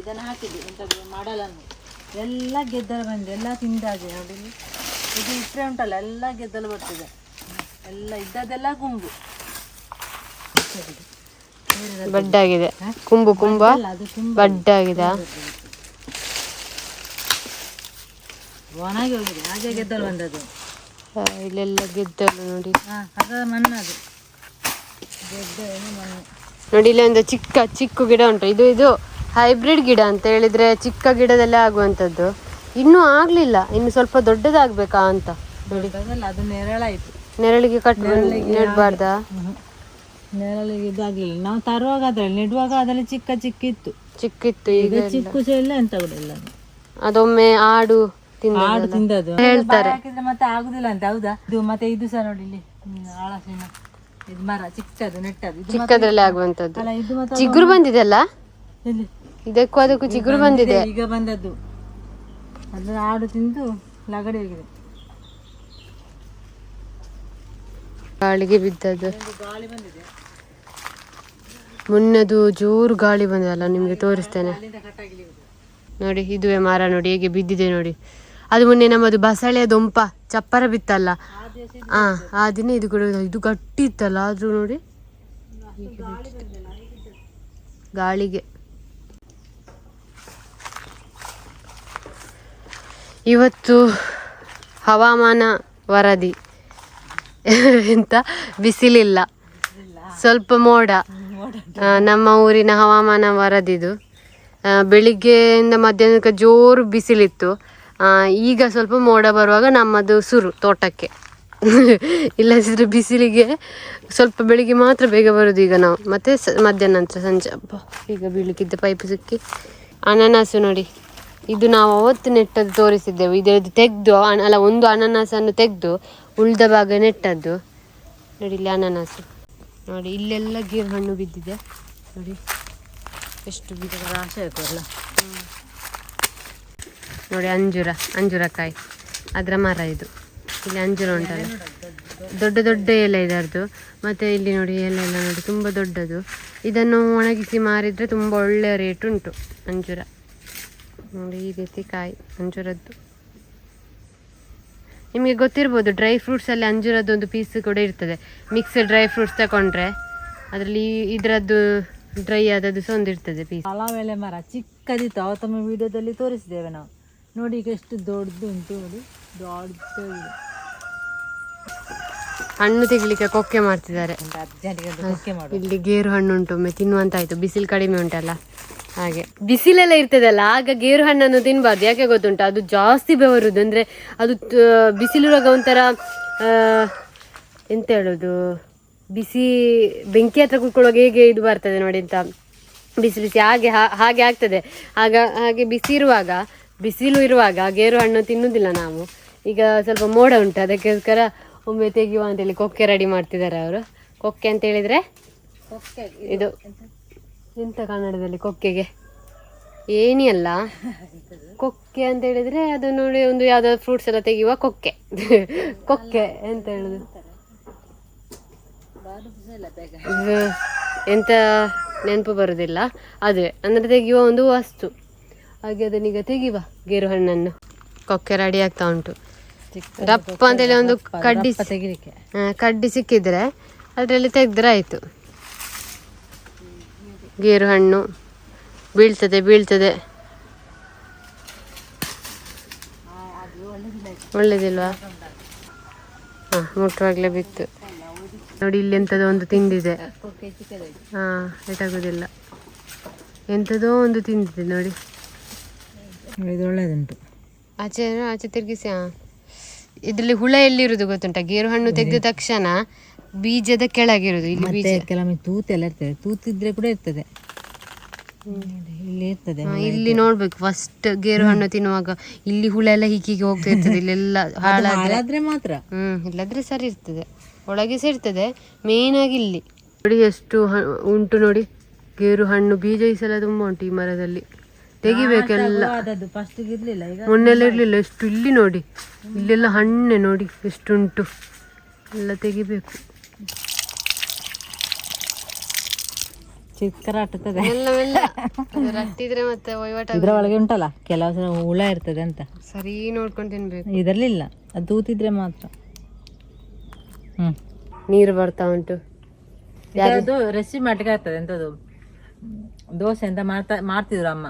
ಇದನ್ನು ಹಾಕಿದ್ದೆ ಎಂಥದ್ದು ಮಾಡಲನ್ನು ಎಲ್ಲ ಗೆದ್ದಲು ಬಂದಿದೆ ಎಲ್ಲ ತಿಂದಾಗೆ ನೋಡಿ ಇದು ಇಟ್ಟರೆ ಉಂಟಲ್ಲ ಎಲ್ಲ ಗೆದ್ದಲು ಬರ್ತದೆ. ಎಲ್ಲ ಇದ್ದದೆಲ್ಲ ಗುಂಬು ಬಡ್ಡಾಗಿದೆ. ಕುಂಬು ಕುಂಬ ಬಡ್ಡಾಗಿದೆ? ಒಣಗಿ ಹೋಗಿದೆ ಹಾಗೆ ಗೆದ್ದಲು ಬಂದದ್ದು. ಇಲ್ಲೆಲ್ಲ ಗೆದ್ದಲು ನೋಡಿ. ಹಾ ಅದು. ಮಣ್ಣದು ಗೆದ್ದಲು ಮಣ್ಣು. ನೋಡಿ ಇಲ್ಲಿ ಒಂದು ಚಿಕ್ಕ ಚಿಕ್ಕ ಗಿಡ ಉಂಟು. ಇದು ಇದು ಹೈಬ್ರಿಡ್ ಗಿಡ ಅಂತ ಹೇಳಿದ್ರೆ ಚಿಕ್ಕ ಗಿಡದಲ್ಲೇ ಆಗುವಂಥದ್ದು. ಇನ್ನೂ ಆಗ್ಲಿಲ್ಲ ಇನ್ನು ಸ್ವಲ್ಪ ದೊಡ್ಡದಾಗ್ಬೇಕಾ ಅಂತ. ದೊಡ್ಡದಲ್ಲ ಅದು ನೆರಳಾಯಿತು. ನೆರಳಿಗೆ ಕಟ್ ನೆಡ್ಬಾರ್ದಾ? ನೆರಳಿಗೆ ಇದಾಗಲಿಲ್ಲ. ನಾವು ತರುವಾಗ ಅದರಲ್ಲಿ ನೆಡುವಾಗ ಅದರಲ್ಲಿ ಚಿಕ್ಕ ಚಿಕ್ಕ ಇತ್ತು ಚಿಕ್ಕಿತ್ತು ಈಗ ಚಿಕ್ಕು ಇಲ್ಲ. ಎಂತ ಕೂಡ ಇಲ್ಲ ಅದು. ಅದೊಮ್ಮೆ ಆಡು ಆಡು ತಿಂದದ್ದು. ಹೇಳ್ತಾರೆ. ಹಾಕಿದ್ರೆ ಮತ್ತೆ ಆಗುದಿಲ್ಲ ಅಂತ ಹೌದಾ? ಇದು ಮತ್ತೆ ಇದು ಸಹ ನೋಡಿ ಇಲ್ಲಿ. ಆಳಸಿನ ಇದು ಮರ ಚಿಕ್ಕದು ನೆಟ್ಟದು ಚಿಕ್ಕದ್ರಲ್ಲಿ ಆಗುವಂತದ್ದು ಚಿಗುರು ಬಂದಿದೆ ಅಲ್ಲ ಎಲ್ಲಿ? ಇದಕ್ಕೂ ಅದಕ್ಕೂ ಚಿಗುರು ಬಂದಿದೆ ಈಗ ಬಂದದ್ದು. ಅದು ಆಡು ತಿಂದು ಲಗಡೆ ಹೋಗಿದೆ. ಗಾಳಿಗೆ ಬಿದ್ದದ್ದು. ಗಾಳಿ ಬಂದಿದೆ ಮುನ್ನದು ಜೋರು ಗಾಳಿ ಬಂದಲ್ಲ ನಿಮಗೆ ತೋರಿಸ್ತೇನೆ. ನೋಡಿ ಇದುವೆ ಮರ ನೋಡಿ ಹೇಗೆ ಬಿದ್ದಿದೆ ನೋಡಿ. ಅದು ಮೊನ್ನೆ ನಮ್ಮದು ಬಸಳೆ ದೊಂಪ ಚಪ್ಪರ ಬಿತ್ತಲ್ಲ. ಆ ಆ ದಿನ ಇದು ಕೂಡ ಇದು ಗಟ್ಟಿ ಇತ್ತಲ್ಲ ಆದ್ರೂ ನೋಡಿ. ಗಾಳಿಗೆ. ಇವತ್ತು ಹವಾಮಾನ ವರದಿ. ಎಂತ? ಬಿಸಿಲಿಲ್ಲ. ಸ್ವಲ್ಪ ಮೋಡ. ನಮ್ಮ ಊರಿನ ಹವಾಮಾನ ವರದಿದು. ಬೆಳಿಗ್ಗೆಯಿಂದ ಮಧ್ಯಾಹ್ನಕ್ಕೆ ಜೋರು ಬಿಸಿಲಿತ್ತು. ಈಗ ಸ್ವಲ್ಪ ಮೋಡ ಬರುವಾಗ ನಮ್ಮದು ಸುರು, ತೋಟಕ್ಕೆ. ಇಲ್ಲದಿದ್ರೆ ಬಿಸಿಲಿಗೆ ಸ್ವಲ್ಪ ಬೆಳಿಗ್ಗೆ ಮಾತ್ರ ಬೇಗ ಬರೋದು ಈಗ ನಾವು. ಮತ್ತೆ ಮಧ್ಯಾಹ್ನ ನಂತರ ಸಂಜೆ. ಈಗ ಬೀಳಕ್ಕಿದ್ದ ಪೈಪ್ ಸಿಕ್ಕಿ. ಅನಾನಸು ನೋಡಿ. ಇದು ನಾವು ಅವತ್ತು ನೆಟ್ಟದ್ದು ತೋರಿಸಿದ್ದೆವು. ಇದರದ್ದು ತೆಗೆದು ಅಲ್ಲ ಒಂದು ಅನನಾಸನ್ನು ತೆಗೆದು ಉಳ್ದ ಭಾಗ ನೆಟ್ಟದ್ದು. ನೋಡಿ ಇಲ್ಲಿ ಅನನಾಸು. ನೋಡಿ ಇಲ್ಲೆಲ್ಲ ಗೇರು ಹಣ್ಣು ಬಿದ್ದಿದೆ. ನೋಡಿ ಎಷ್ಟು ಬಿದ್ದಿದೆ. ಆಯ್ತಲ್ಲ ನೋಡಿ ಅಂಜೂರ ಅಂಜೂರಕಾಯಿ. ಅದರ ಮರ ಇದು. ಇಲ್ಲಿ ಅಂಜೂರ ಉಂಟಲ್ಲ. ದೊಡ್ಡ ದೊಡ್ಡ ಎಲೆ ಇದರದ್ದು ಮತ್ತು ಇಲ್ಲಿ ನೋಡಿ ಎಲೆ ಎಲ್ಲ ನೋಡಿ ತುಂಬ ದೊಡ್ಡದು. ಇದನ್ನು ಒಣಗಿಸಿ ಮಾರಿದರೆ ತುಂಬ ಒಳ್ಳೆಯ ರೇಟ್ ಉಂಟು ಅಂಜೂರ. ನೋಡಿ ಈ ರೀತಿ ಕಾಯಿ ಅಂಜೂರದ್ದು. ನಿಮಗೆ ಗೊತ್ತಿರ್ಬೋದು ಡ್ರೈ ಫ್ರೂಟ್ಸಲ್ಲಿ ಅಂಜೂರದ್ದು ಒಂದು ಪೀಸ್ ಕೂಡ ಇರ್ತದೆ. ಮಿಕ್ಸ್ ಡ್ರೈ ಫ್ರೂಟ್ಸ್ ತಗೊಂಡ್ರೆ ಅದರಲ್ಲಿ ಇದರದ್ದು ಡ್ರೈ ಆದದ್ದು ಸಹ ಒಂದು ಇರ್ತದೆ ಪೀಸ್ ಪಲಾವೆಲೆ ಮರ ಚಿಕ್ಕದಿತ್ತು ಅವತ್ತೊಮ್ಮೆ ವಿಡಿಯೋದಲ್ಲಿ ತೋರಿಸಿದ್ದೇವೆ ನಾವು. ನೋಡಿ ಈಗ ಎಷ್ಟು ದೊಡ್ಡದು ಉಂಟು ನೋಡಿ ದೊಡ್ಡದು ಹಣ್ಣು ತೆಗಿಲಿಕ್ಕೆ ಕೊಕ್ಕೆ ಮಾಡ್ತಿದ್ದಾರೆ. ಇಲ್ಲಿ ಗೇರು ಹಣ್ಣು ಉಂಟು ಒಮ್ಮೆ ತಿನ್ನುವಂತಾಯ್ತು ಬಿಸಿಲು ಕಡಿಮೆ ಉಂಟಲ್ಲ. ಹಾಗೆ. ಬಿಸಿಲೆಲ್ಲ ಇರ್ತದಲ್ಲ ಆಗ ಗೇರು ಹಣ್ಣನ್ನು ತಿನ್ಬಾರ್ದು. ಯಾಕೆ ಗೊತ್ತುಂಟು? ಅದು ಜಾಸ್ತಿ ಬೆವರುದು. ಅಂದ್ರೆ ಅದು ಬಿಸಿಲು ಬಿಸಿಲಿರುವಾಗ ಒಂಥರ ಎಂತ ಹೇಳೋದು? ಬಿಸಿ ಬೆಂಕಿ ಹತ್ರ ಕುತ್ಕೊಳ್ಳುವಾಗ ಹೇಗೆ ಇದು ಬರ್ತದೆ ನೋಡಿ ಅಂತ ಬಿಸಿ ಬಿಸಿ ಹಾಗೆ ಹಾಗೆ ಆಗ್ತದೆ. ಆಗ ಹಾಗೆ ಬಿಸಿ ಇರುವಾಗ ಬಿಸಿಲು ಇರುವಾಗ ಗೇರು ಹಣ್ಣು ತಿನ್ನುವುದಿಲ್ಲ ನಾವು. ಈಗ ಸ್ವಲ್ಪ ಮೋಡ ಉಂಟು. ಅದಕ್ಕೋಸ್ಕರ ಒಮ್ಮೆ ತೆಗೆಯುವ ಅಂತೇಳಿ ಕೊಕ್ಕೆ ರೆಡಿ ಮಾಡ್ತಿದ್ದಾರೆ ಅವರು. ಕೊಕ್ಕೆ ಅಂತ ಹೇಳಿದ್ರೆ? ಇದು ಎಂತ ಕನ್ನಡದಲ್ಲಿ ಕೊಕ್ಕೆಗೆ? ಏನಿ ಅಲ್ಲ. ಕೊಕ್ಕೆ ಅಂತ ಹೇಳಿದ್ರೆ ಅದು ನೋಡಿ ಒಂದು ಯಾವ್ದಾದ್ರು ಫ್ರೂಟ್ಸ್ ಎಲ್ಲ ತೆಗೆಯುವ ಕೊಕ್ಕೆ. ಕೊಕ್ಕೆ ಎಂತ ಹೇಳುದು ಎಂತ ನೆನಪು ಬರುದಿಲ್ಲ. ಅದೇ ಅಂದ್ರೆ ತೆಗೆಯುವ ಒಂದು ವಸ್ತು. ಹಾಗೆ ಅದನ್ನೀಗ ತೆಗಿವ ಗೇರು ಹಣ್ಣನ್ನು. ಕೊಕ್ಕೆ ರೆಡಿ ಆಗ್ತಾ ಉಂಟು. ದಪ್ಪ ಅಂತೇಳಿ ಒಂದು ಕಡ್ಡಿ ತೆಗಿಲಿಕ್ಕೆ. ಕಡ್ಡಿ ಸಿಕ್ಕಿದ್ರೆ ಅದರಲ್ಲಿ ತೆಗೆದ್ರೆ ಆಯಿತು. ಗೇರು ಹಣ್ಣು ಬೀಳ್ತದೆ ಬೀಳ್ತದೆ. ಒಳ್ಳೇದಿಲ್ವಾ? ಹಾಂ ಮುಟ್ಟುವಾಗಲೇ ಬಿತ್ತು. ನೋಡಿ ಇಲ್ಲಿ ಎಂಥದೋ ಒಂದು ತಿಂದಿದೆ. ಹಾಂ ಇದಾಗೋದಿಲ್ಲ. ಎಂಥದೋ ಒಂದು ತಿಂದಿದೆ ನೋಡಿ. ನೋಡಿ ಇದು ಒಳ್ಳೇದುಂಟು. ಆಚೆ ಆಚೆ ತಿರುಗಿಸಿ ಹಾಂ. ಇದರಲ್ಲಿ ಹುಳ ಎಲ್ಲಿರುವುದು ಗೊತ್ತುಂಟ? ಗೇರು ಹಣ್ಣು ತೆಗೆದ ತಕ್ಷಣ ಬೀಜದ ಕೆಳಗಿರುದು ಇಲ್ಲಿ ಬೀಜ. ಮತ್ತೆ ಕೆಲವೊಮ್ಮೆ ತೂತೆಲ್ಲ ಇರ್ತದೆ. ತೂತಿದ್ರೆ ಕೂಡ ಇರ್ತದೆ. ಇಲ್ಲಿ ಇರ್ತದೆ. ಹಾ, ಇಲ್ಲಿ ನೋಡ್ಬೇಕು ಫಸ್ಟ್ ಗೇರು ಹಣ್ಣು ತಿನ್ನುವಾಗ ಇಲ್ಲಿ ಹುಳ ಎಲ್ಲ ಹೀಗೆ ಹೋಗ್ತಾ ಇರ್ತದೆ ಇಲ್ಲೆಲ್ಲ ಹಾಳಾದ್ರೆ. ಹಾಳಾದ್ರೆ ಮಾತ್ರ. ಹ್ಮ್ ಇಲ್ಲದ್ರೆ ಸರಿ ಇರ್ತದೆ. ಒಳಗೆ ಸಹ ಇರ್ತದೆ. ಮೇನ್ ಆಗಿ ಇಲ್ಲಿ. ನೋಡಿ ಎಷ್ಟು ಹ- ಉಂಟು ನೋಡಿ. ಗೇರು ಹಣ್ಣು ಬೀಜ ಈ ಸಲ ತುಂಬಾ ಉಂಟು ಈ ಮರದಲ್ಲಿ. ತೆಗಿಬೇಕೆಲ್ಲ ಎಲ್ಲ. ಫಸ್ಟ್ ಇರ್ಲಿಲ್ಲ ಈಗ ಮೊನ್ನೆಲ್ಲ ಇರ್ಲಿಲ್ಲ ಎಷ್ಟು ಇಲ್ಲಿ ನೋಡಿ. ಇಲ್ಲೆಲ್ಲ ಹಣ್ಣೆ ನೋಡಿ ಎಷ್ಟುಂಟು ಎಲ್ಲ ತೆಗಿಬೇಕು. ಚಿಕ್ಕರ ಆಟುತ್ತದೆ. ಮೆಲ್ಲ ಮೆಲ್ಲ ಅದು ರಟ್ಟಿದ್ರೆ ಮತ್ತೆ ವಹಿವಾಟ ಇದ್ರ ಒಳಗೆ ಉಂಟಲ್ಲ ಕೆಲವು ಸಲ ಹುಳ ಇರ್ತದೆ ಅಂತ. ಸರಿ ನೋಡ್ಕೊಂಡು ತಿನ್ಬೇಕು. ಇದರಲ್ಲಿಲ್ಲ ಅದು ತೂತಿದ್ರೆ ಮಾತ್ರ. ಹ್ಮ್. ನೀರು ಬರ್ತಾ ಉಂಟು. ಯಾರದು ರೆಸಿಪಿ ಮಾಡ್ಲಿಕ್ಕೆ ಆಗ್ತದೆ ಎಂತದು? ದೋಸೆ ಅಂತ ಮಾಡ್ತಾ ಮಾಡ್ತಿದ್ರು ಅಮ್ಮ.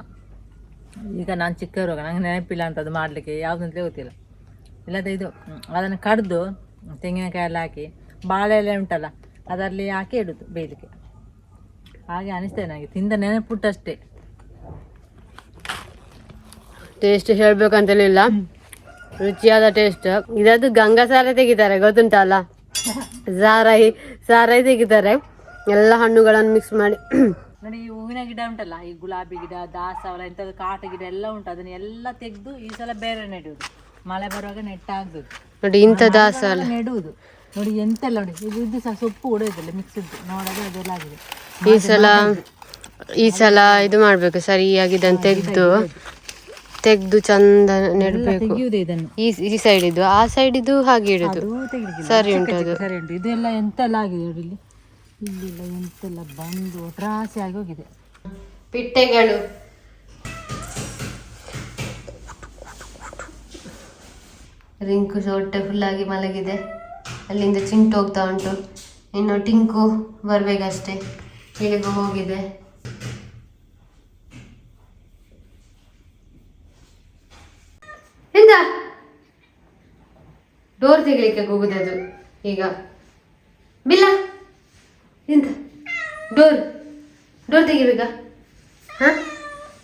ಈಗ ನಾನು ಚಿಕ್ಕವರುವಾಗ ನಂಗೆ ನೆನಪಿಲ್ಲ ಅಂತ ಅದು ಮಾಡಲಿಕ್ಕೆ ಯಾವುದಂತಲೇ ಗೊತ್ತಿಲ್ಲ. ಇಲ್ಲದೆ ಇದು ಅದನ್ನ ಕಡ್ದು ತೆಂಗಿನಕಾಯಿ ಎಲ್ಲ ಹಾಕಿ ಬಾಳೆ ಎಲೆ ಉಂಟಲ್ಲ ಅದರಲ್ಲಿ ಹಾಕಿ ಇಡುದು ಬೇಯಲಿಕ್ಕೆ. ಹಾಗೆ ಅನಿಸ್ತದೆ ನನಗೆ ತಿಂದ ನೆನಪುಟ್ಟಷ್ಟೇ. ಟೇಸ್ಟ್ ಹೇಳ್ಬೇಕಂತಲಿಲ್ಲ ರುಚಿಯಾದ ಟೇಸ್ಟ್ ಇದದ್ದು ಗಂಗಾ ಸಾರ ತೆಗಿತಾರೆ ಗೊತ್ತುಂಟಲ್ಲ? ಸಾರಾಯಿ ಸಾರಾಯಿ ತೆಗಿತಾರೆ. ಎಲ್ಲ ಹಣ್ಣುಗಳನ್ನು ಮಿಕ್ಸ್ ಮಾಡಿ. ನೋಡಿ ಈ ಹೂವಿನ ಗಿಡ ಉಂಟಲ್ಲ ಈ ಗುಲಾಬಿ ಗಿಡ ದಾಸವಾಳ ಇಂಥದ್ದು ಕಾಟ ಗಿಡ ಎಲ್ಲ ಉಂಟು. ಅದನ್ನ ಎಲ್ಲ ತೆಗೆದು ಈ ಸಲ ಬೇರೆ ನೆಡುವುದು ಮಳೆ ಬರುವಾಗ ನೆಟ್ಟಾಗ್ಬೇಕು ನೋಡಿ ಇಂಥ ದಾಸವಾಳ. ನೆಡುವುದು. ನೋಡಿ ಎಂತೆಲ್ಲ ನೋಡಿ ಇದು ಇದು ಸಹ ಸೊಪ್ಪು ಕೂಡ ಇದೆಲ್ಲ ಮಿಕ್ಸ್ ಇದ್ದು ನೋಡೋದು ಅದೆಲ್ಲ ಆಗಿದೆ. ಈ ಸಲ ಈ ಸಲ ಇದು ಮಾಡ್ಬೇಕು ಸರಿಯಾಗಿ ಇದನ್ನು ತೆಗೆದು. ತೆಗೆದು. ಚಂದ ನೆಡಬೇಕು. ಇದನ್ನು. ಈ ಈ ಸೈಡ್ ಇದು ಆ ಸೈಡ್ ಇದು ಹಾಗೆ ಇಡುದು. ಸರಿ ಉಂಟು ಅದು. ಸರಿ ಉಂಟು. ಇದೆಲ್ಲ ಎಂತೆಲ್ಲ ಆಗಿದೆ ನೋಡಿ ಇಲ್ಲಿ. ಇಲ್ಲೆಲ್ಲ ಎಂತೆಲ್ಲ ಬಂದು ಒಟ್ರಾಸಿ ಆಗಿ ಹೋಗಿದೆ. ಪಿಟ್ಟೆಗಳು. ರಿಂಕು ಹೊಟ್ಟೆ ಫುಲ್ಲಾಗಿ ಮಲಗಿದೆ. ಅಲ್ಲಿಂದ ಚಿಂಟು ಹೋಗ್ತಾ ಉಂಟು. ಇನ್ನು ಟಿಂಕು ಬರ್ಬೇಕಷ್ಟೇ. ಇಲ್ಲಿಗೂ ಹೋಗಿದೆ. ಎಂತ? ಡೋರ್ ತೆಗಿಲಿಕ್ಕೆ ಅದು ಈಗ. ಬಿಲ್ಲ? ಎಂತ? ಡೋರ್ ಡೋರ್ ತೆಗಿಬೇಕಾ? ಹ?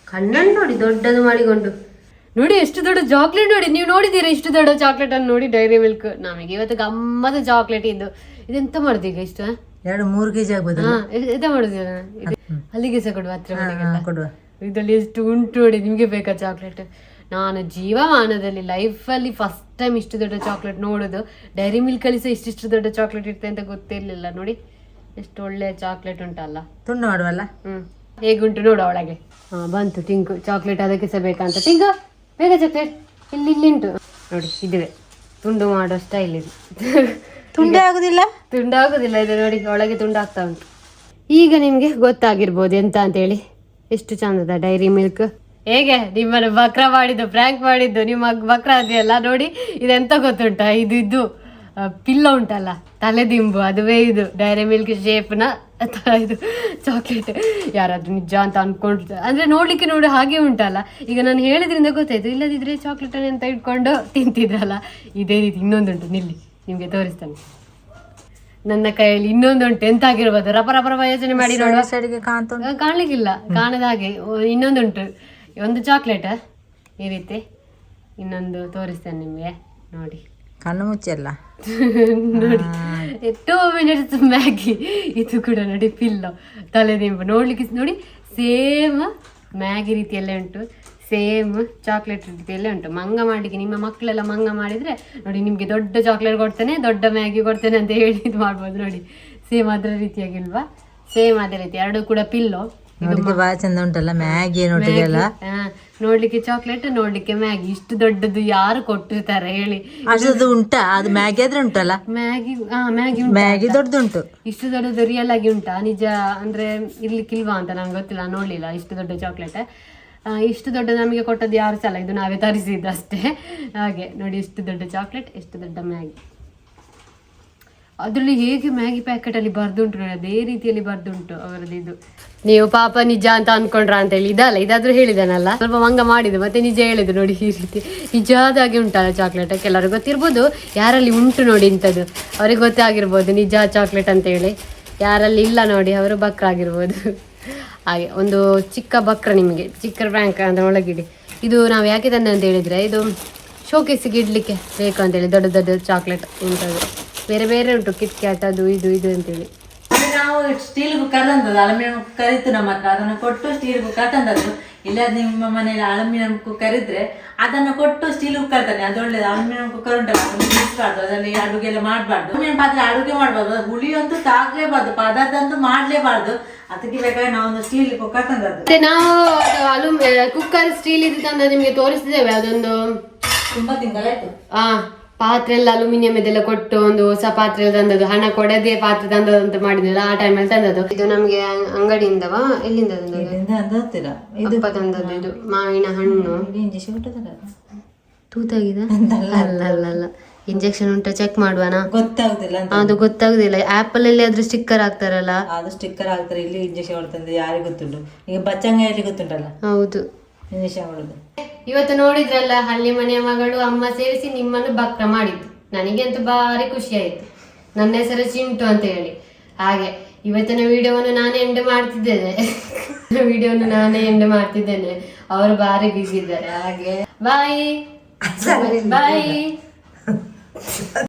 ಕಣ್ಣನ್ನು ನೋಡಿ ದೊಡ್ಡದು ಮಾಡಿಕೊಂಡು. ನೋಡಿ ಎಷ್ಟು ದೊಡ್ಡ ಚಾಕ್ಲೇಟ್ ನೋಡಿ ನೀವು ನೋಡಿದ್ದೀರಾ ಇಷ್ಟು ದೊಡ್ಡ ಚಾಕ್ಲೇಟ್ ಅನ್ನು ನೋಡಿ ಡೈರಿ ಮಿಲ್ಕ್ ನಮಗೆ ಇವತ್ತು ಗಮ್ಮದ ಚಾಕ್ಲೇಟ್ ಇದು. ಇದೆಂತ ಮಾಡುದು ಈಗ ಇಷ್ಟು ಎರಡು ಮೂರು ಕೆಜಿ ಆಗ್ಬೋದು ಎಂತ ಮಾಡುದು ಅಲ್ಲಿಗೆ ಸಹ ಕೊಡುವ ಹತ್ರ ಕೊಡುವ. ಇದರಲ್ಲಿ ಎಷ್ಟು ಉಂಟು ನೋಡಿ ನಿಮಗೆ ಬೇಕಾ ಚಾಕ್ಲೇಟ್ ನಾನು ಜೀವಮಾನದಲ್ಲಿ ಲೈಫಲ್ಲಿ ಫಸ್ಟ್ ಟೈಮ್ ಇಷ್ಟು ದೊಡ್ಡ ಚಾಕ್ಲೇಟ್ ನೋಡೋದು. ಡೈರಿ ಮಿಲ್ಕಲ್ಲಿ ಸಹ ಇಷ್ಟಿಷ್ಟು ದೊಡ್ಡ ಚಾಕ್ಲೇಟ್ ಇರ್ತದೆ ಅಂತ ಗೊತ್ತಿರಲಿಲ್ಲ ನೋಡಿ. ಎಷ್ಟು ಒಳ್ಳೆ ಚಾಕ್ಲೇಟ್ ಉಂಟಲ್ಲ. ತುಂಡು ಮಾಡುವಲ್ಲ? ಹ್ಮ್. ಹೇಗುಂಟು ನೋಡು ಒಳಗೆ ಹಾ ಬಂತು ಟಿಂಕು ಚಾಕ್ಲೇಟ್ ಅದಕ್ಕೆ ಸಹ ಬೇಕಂತ ಟಿಂಕು! ಬೇಗ ಚಾಕ್ಲೇಟ್ ಇಲ್ಲಿ ಇಲ್ಲಿ ಉಂಟು. ನೋಡಿ ಇದುವೆ ತುಂಡು ಮಾಡೋ ಸ್ಟೈಲ್ ಇದು. ತುಂಡೆ ಆಗುದಿಲ್ಲ? ತುಂಡಾಗೋದಿಲ್ಲ ಇದು ನೋಡಿ ಒಳಗೆ ತುಂಡಾಗ್ತಾ ಉಂಟು. ಈಗ ನಿಮ್ಗೆ ಗೊತ್ತಾಗಿರ್ಬೋದು ಎಂತ ಅಂತೇಳಿ ಎಷ್ಟು ಚಂದದ ಡೈರಿ ಮಿಲ್ಕ್. ಹೇಗೆ? ನಿಮ್ಮನ್ನು ಬಕ್ರ ಮಾಡಿದ್ದು ಪ್ರ್ಯಾಂಕ್ ಮಾಡಿದ್ದು ನಿಮ್ಮ ಬಕ್ರ ಅದೆಯಲ್ಲ ನೋಡಿ ಇದೆಂತ ಗೊತ್ತುಂಟ? ಇದು ಇದು. ಪಿಲ್ಲ ಉಂಟಲ್ಲ ತಲೆದಿಂಬು ಅದುವೇ ಇದು ಡೈರಿ ಮಿಲ್ಕ್ ಶೇಪ್ನ ಇದು ಚಾಕ್ಲೇಟ್ ಯಾರಾದರೂ ನಿಜ ಅಂತ ಅನ್ಕೊಂಡು ಅಂದರೆ ನೋಡಲಿಕ್ಕೆ ನೋಡಿ ಹಾಗೆ ಉಂಟಲ್ಲ. ಈಗ ನಾನು ಹೇಳಿದ್ರಿಂದ ಗೊತ್ತಾಯ್ತು ಇಲ್ಲದಿದ್ದರೆ ಚಾಕ್ಲೇಟ್ ಅಂತ ಇಟ್ಕೊಂಡು ತಿಂತಿದ್ರಲ್ಲ. ಇದೇ ರೀತಿ ಇನ್ನೊಂದುಂಟು ನಿಲ್ಲಿ ನಿಮಗೆ ತೋರಿಸ್ತೇನೆ. ನನ್ನ ಕೈಯಲ್ಲಿ ಇನ್ನೊಂದುಂಟು ಎಂತ ಆಗಿರ್ಬೋದು ರಪ ರಪ ಯೋಚನೆ ಮಾಡಿ ನೋಡುವ. ಸೈಡ್ಗೆ ಕಾಣ್ಲಿಕ್ಕಿಲ್ಲ ಕಾಣದ ಹಾಗೆ. ಇನ್ನೊಂದುಂಟು. ಒಂದು ಚಾಕ್ಲೇಟ್ ಈ ರೀತಿ. ಇನ್ನೊಂದು ತೋರಿಸ್ತೇನೆ ನಿಮಗೆ ನೋಡಿ. ಕಣ್ಣು ಮುಚ್ಚಲ್ಲ ನೋಡಿ ಟೂ ಮಿನಿಟ್ಸ್ ಮ್ಯಾಗಿ ಇದು ಕೂಡ ನೋಡಿ ಪಿಲ್ಲೋ ತಲೆದಿಂಬು ನೋಡ್ಲಿಕ್ಕೆ ನೋಡಿ ಸೇಮ್ ಮ್ಯಾಗಿ ರೀತಿಯಲ್ಲೇ ಉಂಟು. ಸೇಮ್ ಚಾಕ್ಲೇಟ್ ರೀತಿಯಲ್ಲೇ ಉಂಟು. ಮಂಗ ಮಾಡಲಿಕ್ಕೆ ನಿಮ್ಮ ಮಕ್ಕಳೆಲ್ಲ ಮಂಗ ಮಾಡಿದ್ರೆ ನೋಡಿ ನಿಮಗೆ ದೊಡ್ಡ ಚಾಕ್ಲೇಟ್ ಕೊಡ್ತೇನೆ ದೊಡ್ಡ ಮ್ಯಾಗಿ ಕೊಡ್ತೇನೆ ಅಂತ ಹೇಳಿ ಇದು ಮಾಡ್ಬೋದು ನೋಡಿ. ಸೇಮ್ ಅದರ ರೀತಿಯಾಗಿಲ್ವಾ ಸೇಮ್ ಅದೇ ರೀತಿ. ಎರಡು ಕೂಡ ಪಿಲ್ಲೋ ನೋಡ್ಲಿಕ್ಕೆ ಬಾಳ ಚಂದ ಉಂಟಲ್ಲ ಮ್ಯಾಗಿ ನೋಡಿದೆಲ್ಲ ಹಾ, ನೋಡ್ಲಿಕ್ಕೆ ಚಾಕ್ಲೇಟ್ ನೋಡ್ಲಿಕ್ಕೆ ಮ್ಯಾಗಿ. ಇಷ್ಟು ದೊಡ್ಡದು ಯಾರು ಕೊಟ್ಟಿರ್ತಾರೆ ಹೇಳಿ. ಅಷ್ಟದು ಉಂಟಾ? ಅದು ಮ್ಯಾಗಿ ಆದ್ರೆ ಉಂಟಲ್ಲ? ಮ್ಯಾಗಿ ಹಾ ಮ್ಯಾಗಿ ಮ್ಯಾಗಿ ದೊಡ್ಡದುಂಟು. ಇಷ್ಟು ದೊಡ್ಡದು ರಿಯಲ್ ಆಗಿ ಉಂಟಾ? ನಿಜ ಅಂದ್ರೆ ಇರ್ಲಿಕ್ಕಿಲ್ವಾ ಅಂತ ನಂಗೆ ಗೊತ್ತಿಲ್ಲ ನೋಡ್ಲಿಲ್ಲ ಇಷ್ಟು ದೊಡ್ಡ ಚಾಕ್ಲೇಟ್ ಇಷ್ಟು ದೊಡ್ಡ ನಮಗೆ ಕೊಟ್ಟದ್ದು ಯಾರು ಸಲ ಇದು ನಾವೇ ತರಿಸಿದ್ದು ಅಷ್ಟೇ. ಹಾಗೆ ನೋಡಿ ಇಷ್ಟು ದೊಡ್ಡ ಚಾಕ್ಲೇಟ್ ಇಷ್ಟು ದೊಡ್ಡ ಮ್ಯಾಗಿ. ಅದರಲ್ಲಿ ಹೇಗೆ ಮ್ಯಾಗಿ ಪ್ಯಾಕೆಟ್ ಅಲ್ಲಿ ಬರ್ದುಂಟು ಅದೇ ರೀತಿಯಲ್ಲಿ ಬರ್ದುಂಟು ಅವರದ್ದು ಇದು. ನೀವು ಪಾಪ ನಿಜ ಅಂತ ಅನ್ಕೊಂಡ್ರ ಅಂತ ಹೇಳಿ, ಇದಲ್ಲ, ಇದಾದ್ರೂ ಹೇಳಿದಾನಲ್ಲ? ಸ್ವಲ್ಪ ಮಂಗ ಮಾಡಿದ್ದು, ಮತ್ತೆ ನಿಜ ಹೇಳಿದ್ರು ನೋಡಿ ಈ ರೀತಿ. ನಿಜಾದಾಗಿ ಉಂಟಲ್ಲ ಚಾಕ್ಲೇಟ್ ಕೆಲವರು ಗೊತ್ತಿರ್ಬೋದು, ಯಾರಲ್ಲಿ ಉಂಟು ನೋಡಿ ಇಂಥದ್ದು. ಅವ್ರಿಗೆ ಗೊತ್ತಾಗಿರ್ಬೋದು, ನಿಜ ಚಾಕ್ಲೇಟ್ ಅಂತ ಹೇಳಿ. ಯಾರಲ್ಲಿ ಇಲ್ಲ ನೋಡಿ, ಅವರು ಬಕ್ರ ಆಗಿರ್ಬೋದು. ಹಾಗೆ, ಒಂದು ಚಿಕ್ಕ ಬಕ್ರ ನಿಮಗೆ, ಚಿಕ್ಕ ಬ್ಯಾಂಕ್ ಅದರ ಒಳಗಿಡಿ. ಇದು ನಾವು ಯಾಕೆ ತಂದೆ ಅಂತ ಹೇಳಿದ್ರೆ, ಇದು ಶೋಕೇಸಿಗೆ ಇಡ್ಲಿಕ್ಕೆ ಬೇಕು ಅಂತೇಳಿ ದೊಡ್ಡ ದೊಡ್ಡ ಚಾಕ್ಲೇಟ್ ಉಂಟದು. ಬೇರೆ ಬೇರೆ ಉಂಟು ಕಿಟ್ ಕ್ಯಾಟ್ ಅದು ಇದು ಇದು ಅಂತೇಳಿ. ನಾವು ಸ್ಟೀಲ್ ಕುಕ್ಕರ್ ತಂದದ್ದು ಅಲ್ಯೂಮಿನಿಯಂ ಕುಕ್ಕರ್ ಇತ್ತು ನಮ್ಮ ಹತ್ರ. ಅದನ್ನು ಕೊಟ್ಟು ಸ್ಟೀಲ್ ಕುಕ್ಕರ್ ತಂದದ್ದು ಇಲ್ಲ ನಿಮ್ಮ ಮನೇಲಿ ಅಲ್ಯೂಮಿನಿಯಂ ಕುಕ್ಕರ್ ಇದ್ರೆ ಅದನ್ನು ಕೊಟ್ಟು ಸ್ಟೀಲ್ ಕುಕ್ಕರ್ ತಾನೆ ಅದು ಒಳ್ಳೇದು. ಅಲ್ಯೂಮಿನಿಯಂ ಕುಕ್ಕರ್ ಉಂಟಲ್ಲ ಅದನ್ನು ಅದರಲ್ಲಿ ಅಡುಗೆ ಎಲ್ಲ ಮಾಡಬಾರ್ದು. ಅಲ್ಯೂಮಿನಿಯಂ ಪಾತ್ರೆ ಅಡುಗೆ ಮಾಡಬಾರ್ದು. ಹುಳಿ ಅಂತೂ ತಾಗಲೇಬಾರ್ದು. ಪದಾರ್ಥ ಅಂತೂ ಮಾಡಲೇಬಾರ್ದು. ಅದಕ್ಕೆ ಬೇಕಾದ್ರೆ ನಾವೊಂದು ಸ್ಟೀಲ್ ಕುಕ್ಕರ್ ತಂದದ್ದು ಮತ್ತೆ ನಾವು ಅಲು ಕುಕ್ಕರ್ ಸ್ಟೀಲ್ ಇದು ತಂದ ನಿಮಗೆ ತೋರಿಸಿದ್ದೇವೆ ಅದೊಂದು ತುಂಬಾ ತಿಂಗಳಾಯ್ತು. ಆ. ಪಾತ್ರೆ ಎಲ್ಲ ಅಲ್ಯೂಮಿನಿಯಂ ಇದೆಲ್ಲ ಕೊಟ್ಟು ಒಂದು ಹೊಸ ಪಾತ್ರೆ ತಂದದ್ದು ಹಣ ಕೊಡದೆ ಪಾತ್ರೆ ತಂದದ್ದು ಅಂತ ಮಾಡಿದ್ನಲ್ಲ ಆ ಟೈಮಲ್ಲಿ ತಂದದ್ದು. ಇದು ನಮ್ಗೆ ಅಂಗ್- ಅಂಗಡಿಯಿಂದವಾ ಎಲ್ಲಿಂದ ತಂದದ್ದು? ಇಲ್ಲಿಂದ ಅಪ್ಪ ತಂದದ್ದು ಇದು ಮಾವಿನ ಹಣ್ಣು. ತೂತಾಗಿದೆ? ಅಲ್ಲ ಅಲ್ಲ ಅಲ್ಲ ಇಂಜೆಕ್ಷನ್ ಉಂಟಾ ಚೆಕ್ ಮಾಡುವನಾ? ಗೊತ್ತಾಗುದಿಲ್ಲ ಅಂತ. ಅದು ಗೊತ್ತಾಗುದಿಲ್ಲ. ಆಪಲ್ ಅಲ್ಲಿ ಆದ್ರೂ ಸ್ಟಿಕ್ಕರ್ ಹಾಕ್ತಾರಲ್ಲ? ಅದು ಸ್ಟಿಕ್ಕರ್ ಹಾಕ್ತಾರೆ ಇಲ್ಲಿ ಇಂಜೆಕ್ಷನ್ ಹೊಡ್ತಂದ್ರೆ ಯಾರಿಗೆ ಗೊತ್ತುಂಟು. ಈಗ ಬಚ್ಚಂಗ ಗೊತ್ತುಂಟಲ್ಲ? ಹೌದು. ಹೊಡೆದು ಇವತ್ತು ನೋಡಿದ್ರಲ್ಲ ಹಳ್ಳಿ ಮನೆಯ ಮಗಳು ಅಮ್ಮ ಸೇರಿಸಿ ನಿಮ್ಮನ್ನು ಬಕ್ರ ಮಾಡಿದ್ದು. ನನಗಂತೂ ಭಾರಿ ಖುಷಿ ಆಯ್ತು ನನ್ನ ಹೆಸರು ಚಿಂಟು ಅಂತ ಹೇಳಿ. ಹಾಗೆ ಇವತ್ತಿನ ವಿಡಿಯೋವನ್ನು ನಾನೇ ಎಂಡ್ ಮಾಡ್ತಿದ್ದೇನೆ. ವಿಡಿಯೋವನ್ನು ನಾನೇ ಎಂಡ್ ಮಾಡ್ತಿದ್ದೇನೆ. ಅವರು ಭಾರಿ ಬಿಸಿ ಇದ್ದಾರೆ. ಹಾಗೆ ಬಾಯಿ ಬಾಯ್